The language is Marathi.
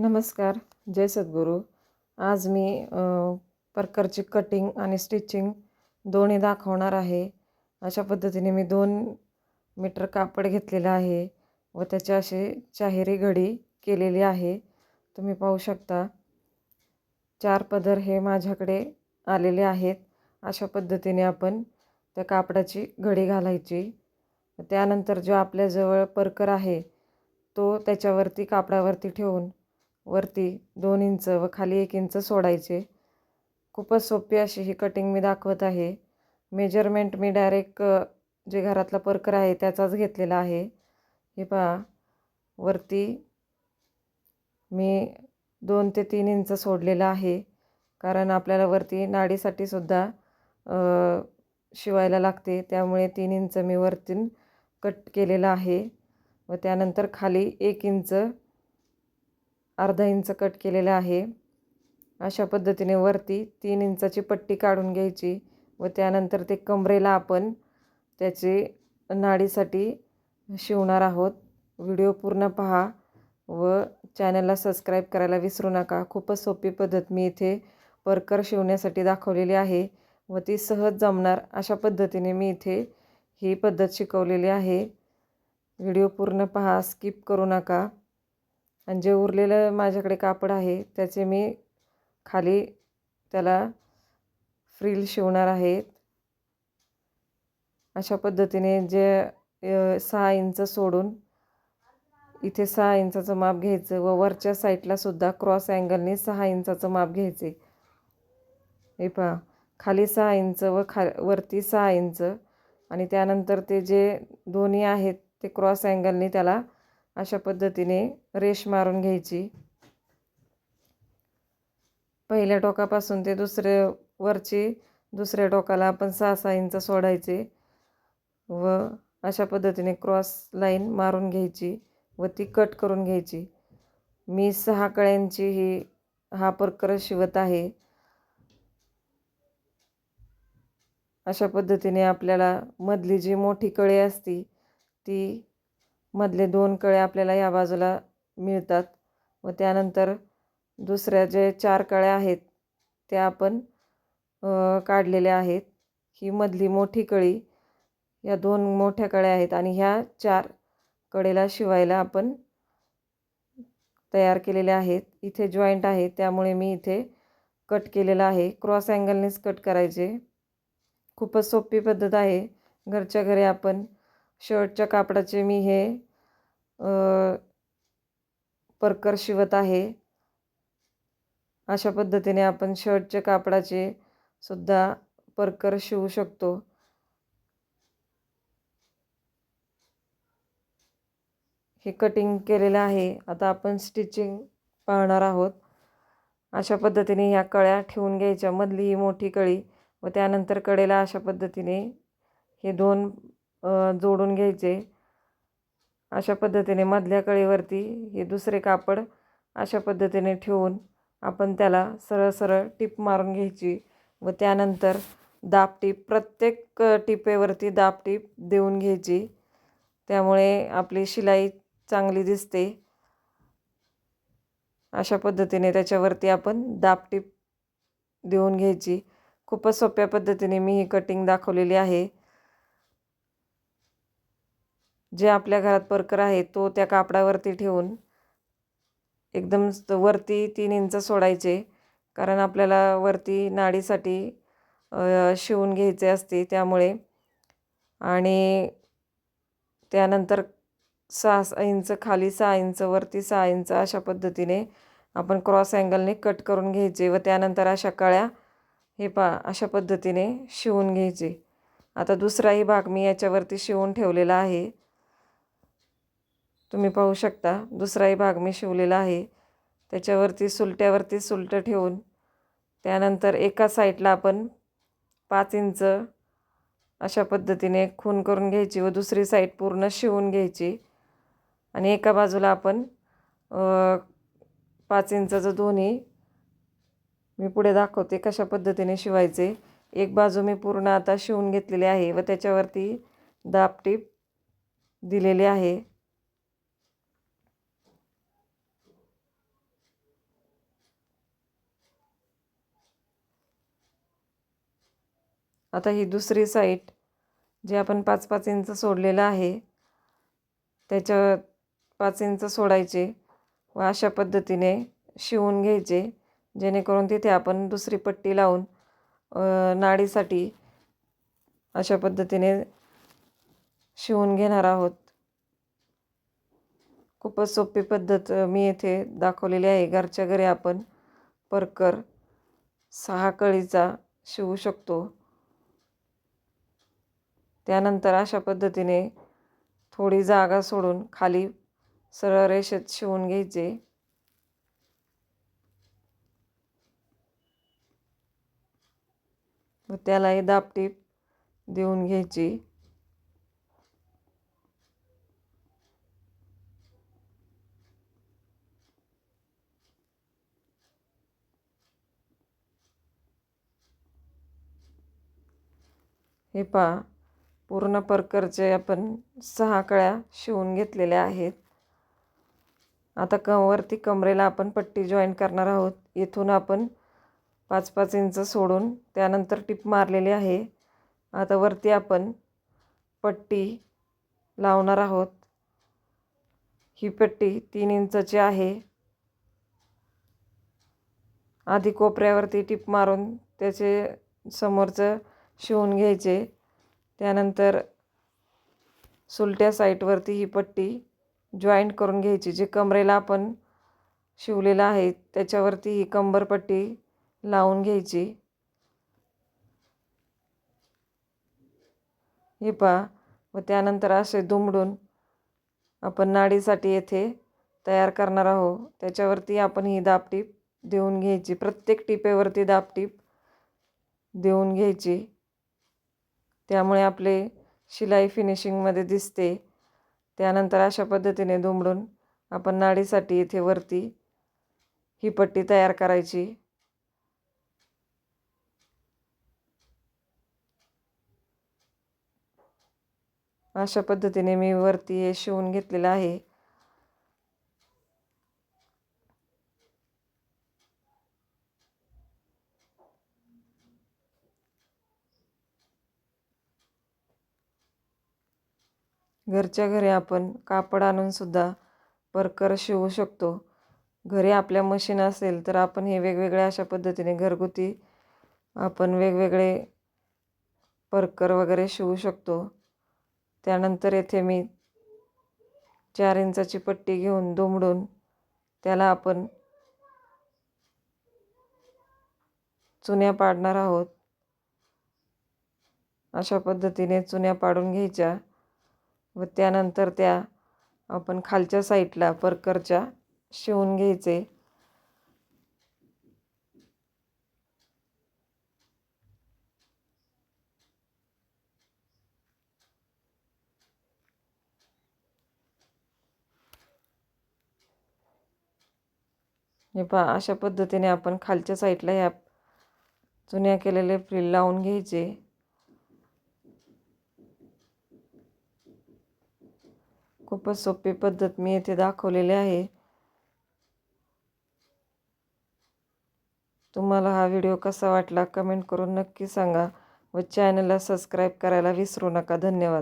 नमस्कार जय सद्गुरू. आज मी परकरची कटिंग आणि स्टिचिंग दोन्ही दाखवणार आहे. अशा पद्धतीने मी दोन मीटर कापड घेतलेलं आहे व त्याचे असे चाहेरी घडी केलेली आहे. तुम्ही पाहू शकता चार पदर हे माझ्याकडे आलेले आहेत. अशा पद्धतीने आपण त्या कापडाची घडी घालायची. त्यानंतर जो आपल्याजवळ परकर आहे तो त्याच्यावरती कापडावरती ठेवून वरती दोन इंच व खाली एक इंच सोडायचे. खूपच सोपी अशी ही कटिंग मी दाखवत आहे. मेजरमेंट मी डायरेक्ट जे घरातला परकर आहे त्याचाच घेतलेला आहे. हे पहा वरती मी दोन ते तीन इंच सोडलेलं आहे. कारण आपल्याला वरती नाडीसाठी सुद्धा शिवायला लागते. त्यामुळे तीन इंच मी वरती कट केलेलं आहे. व त्यानंतर खाली एक इंच अर्धा इंच कट केलेलं आहे. अशा पद्धतीने वरती तीन इंचाची पट्टी काढून घ्यायची व त्यानंतर ते कमरेला आपण त्याची नाडीसाठी शिवणार आहोत. व्हिडिओ पूर्ण पहा व चॅनलला सबस्क्राईब करायला विसरू नका. खूपच सोपी पद्धत मी इथे परकर शिवण्यासाठी दाखवलेली आहे व ती सहज जमणार. अशा पद्धतीने मी इथे ही पद्धत शिकवलेली आहे. व्हिडिओ पूर्ण पहा स्किप करू नका. आणि जे उरलेलं माझ्याकडे कापड आहे त्याचे मी खाली त्याला फ्रील शिवणार आहेत. अशा पद्धतीने जे सहा इंच सोडून इथे सहा इंचाचं माप घ्यायचं व वरच्या साईडला सुद्धा क्रॉस अँगलने सहा इंचाचं माप घ्यायचे. हे पहा खाली सहा इंच व खा वरती सहा इंच आणि त्यानंतर ते जे दोन्ही आहेत ते क्रॉस अँगलने त्याला अशा पद्धतीने रेश मारून घ्यायची. पहिल्या टोकापासून ते दुसरे वरची दुसऱ्या टोकाला आपण सहा सहा इंच सोडायचे व अशा पद्धतीने क्रॉस लाईन मारून घ्यायची व ती कट करून घ्यायची. मी सहा कळ्यांची ही हा परकर शिवत आहे. अशा पद्धतीने आपल्याला मधली जी मोठी कळी असती ती मधले दोन कळे आपल्याला या बाजूला मिळतात. व त्यानंतर दुसऱ्या जे चार कळ्या आहेत त्या आपण काढलेल्या आहेत. ही मधली मोठी कळी या दोन मोठ्या कळ्या आहेत आणि ह्या चार कडेला शिवायला आपण तयार केलेल्या आहेत. इथे जॉईंट आहे त्यामुळे मी इथे कट केलेला आहे. क्रॉस अँगलनेच कट करायचे. खूपच सोपी पद्धत आहे. घरच्या घरी आपण शर्टच्या कापडाचे मी हे परकर शिवत आहे. अशा पद्धतीने आपण शर्टच्या कापडाचे सुद्धा परकर शिवू शकतो. हे कटिंग केलेलं आहे. आता आपण स्टिचिंग पाहणार आहोत. अशा पद्धतीने ह्या कळ्या ठेवून घ्यायच्या. मधली ही मोठी कळी व त्यानंतर कडेला अशा पद्धतीने हे दोन जोडून घ्यायचे. अशा पद्धतीने मधल्या कळीवरती हे दुसरे कापड अशा पद्धतीने ठेवून आपण त्याला सरळ सरळ टीप मारून घ्यायची व त्यानंतर दाब टीप प्रत्येक टिपेवरती दाब टीप देऊन घ्यायची. त्यामुळे आपली शिलाई चांगली दिसते. अशा पद्धतीने त्याच्यावरती आपण दाब टीप देऊन घ्यायची. खूपच सोप्या पद्धतीने मी ही कटिंग दाखवलेली आहे. जे आपल्या घरात परकर आहे तो त्या कापडावरती ठेवून एकदम वरती तीन इंच सोडायचे. कारण आपल्याला वरती नाडीसाठी शिवून घ्यायचे असते त्यामुळे. आणि त्यानंतर सहा सहा इंच खाली सहा इंच वरती सहा इंच अशा पद्धतीने आपण क्रॉस अँगलने कट करून घ्यायचे व त्यानंतर अशा कळ्या हे पा अशा पद्धतीने शिवून घ्यायचे. आता दुसराही भाग मी याच्यावरती शिवून ठेवलेला आहे. तुम्ही पाहू शकता दुसराही भाग मी शिवलेला आहे. त्याच्यावरती सुलट्यावरती सुलटं ठेवून त्यानंतर एका साईडला आपण पाच इंच अशा पद्धतीने खून करून घ्यायची व दुसरी साईड पूर्ण शिवून घ्यायची. आणि एका बाजूला आपण पाच इंचाचं दोन्ही मी पुढे दाखवते कशा पद्धतीने शिवायचे. एक बाजू मी पूर्ण आता शिवून घेतलेली आहे व त्याच्यावरती दापटीप दिलेली आहे. आता ही दुसरी साईट जे आपण पाच पाच इंच सोडलेलं आहे त्याच्या पाच इंच सोडायचे व अशा पद्धतीने शिवून घ्यायचे जेणेकरून तिथे आपण दुसरी पट्टी लावून नाडीसाठी अशा पद्धतीने शिवून घेणार आहोत. खूपच सोपी पद्धत मी येथे दाखवलेली आहे. घरच्या घरी आपण परकर सहा कळीचा शिवू शकतो. त्यानंतर अशा पद्धतीने थोडी जागा सोडून खाली सरळ रेषेत शिवून घ्यायचे. व त्यालाही दापटीप देऊन घ्यायची. हे पहा. पूर्ण परकरचे आपण सहा कळ्या शिवून घेतलेल्या आहेत. आता क वरती कमरेला आपण पट्टी जॉईन करणार आहोत. इथून आपण पाच पाच इंच सोडून त्यानंतर टिप मारलेली आहे. आता वरती आपण पट्टी लावणार आहोत. ही पट्टी तीन इंचाची आहे. आधी कोपऱ्यावरती टिप मारून त्याचे समोरचं शिवून घ्यायचे. त्यानंतर सुलट्या साईटवरती ही पट्टी जॉईंट करून घ्यायची जे कमरेला आपण शिवलेलं आहे त्याच्यावरती ही कंबरपट्टी लावून घ्यायची. हे पहा व त्यानंतर असे दुमडून आपण नाडीसाठी येथे तयार करणार आहोत. त्याच्यावरती आपण ही दापटीप देऊन घ्यायची प्रत्येक टिपेवरती दापटीप देऊन घ्यायची. त्यामुळे आपले शिलाई फिनिशिंगमध्ये दिसते. त्यानंतर अशा पद्धतीने दुमडून आपण नाडीसाठी इथे वरती ही पट्टी तयार करायची. अशा पद्धतीने मी वरती हे शिवून घेतलेलं आहे. घरच्या घरी आपण कापड आणूनसुद्धा परकर शिवू शकतो. घरी आपल्या मशीन असेल तर आपण हे वेगवेगळ्या अशा पद्धतीने घरगुती आपण वेगवेगळे परकर वगैरे शिवू शकतो. त्यानंतर येथे मी चार इंचाची पट्टी घेऊन दुमडून त्याला आपण चुन्या पाडणार आहोत. अशा पद्धतीने चुन्या पाडून घ्यायच्या. व त्यानंतर त्या आपण खालच्या साईडला परकरच्या शिवून घ्यायचे. हे पहा अशा पद्धतीने आपण खालच्या साईडला ह्या जुन्या केलेले फ्रिल लावून घ्यायचे. खूपच सोपी पद्धत मी येथे दाखवलेली आहे. तुम्हाला हा व्हिडिओ कसा वाटला कमेंट करून नक्की सांगा व चॅनलला सबस्क्राईब करायला विसरू नका. धन्यवाद.